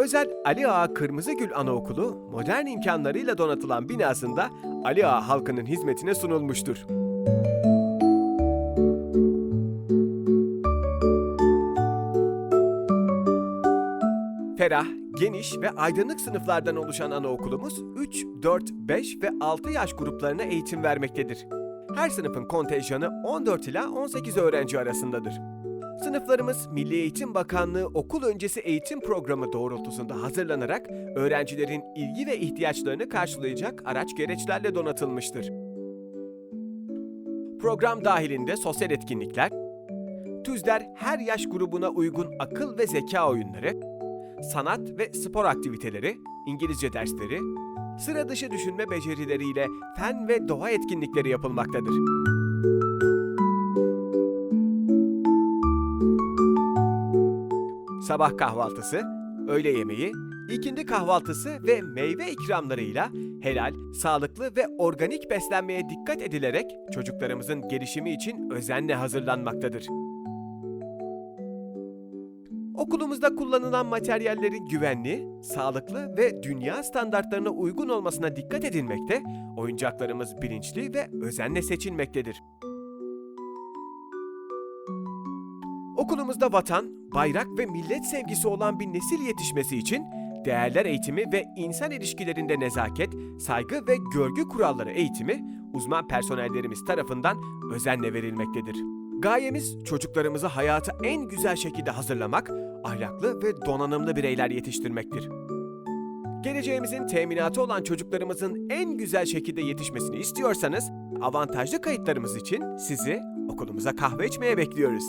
Özel Ali Ağa Kırmızıgül Anaokulu, modern imkanlarıyla donatılan binasında Ali Ağa halkının hizmetine sunulmuştur. Ferah, geniş ve aydınlık sınıflardan oluşan anaokulumuz 3, 4, 5 ve 6 yaş gruplarına eğitim vermektedir. Her sınıfın kontenjanı 14 ila 18 öğrenci arasındadır. Sınıflarımız Milli Eğitim Bakanlığı okul öncesi eğitim programı doğrultusunda hazırlanarak öğrencilerin ilgi ve ihtiyaçlarını karşılayacak araç gereçlerle donatılmıştır. Program dahilinde sosyal etkinlikler, TÜZDER her yaş grubuna uygun akıl ve zeka oyunları, sanat ve spor aktiviteleri, İngilizce dersleri, sıra dışı düşünme becerileriyle fen ve doğa etkinlikleri yapılmaktadır. Sabah kahvaltısı, öğle yemeği, ikindi kahvaltısı ve meyve ikramlarıyla helal, sağlıklı ve organik beslenmeye dikkat edilerek çocuklarımızın gelişimi için özenle hazırlanmaktadır. Okulumuzda kullanılan materyallerin güvenli, sağlıklı ve dünya standartlarına uygun olmasına dikkat edilmekte, oyuncaklarımız bilinçli ve özenle seçilmektedir. Okulumuzda vatan, bayrak ve millet sevgisi olan bir nesil yetişmesi için değerler eğitimi ve insan ilişkilerinde nezaket, saygı ve görgü kuralları eğitimi uzman personellerimiz tarafından özenle verilmektedir. Gayemiz çocuklarımızı hayata en güzel şekilde hazırlamak, ahlaklı ve donanımlı bireyler yetiştirmektir. Geleceğimizin teminatı olan çocuklarımızın en güzel şekilde yetişmesini istiyorsanız, avantajlı kayıtlarımız için sizi okulumuza kahve içmeye bekliyoruz.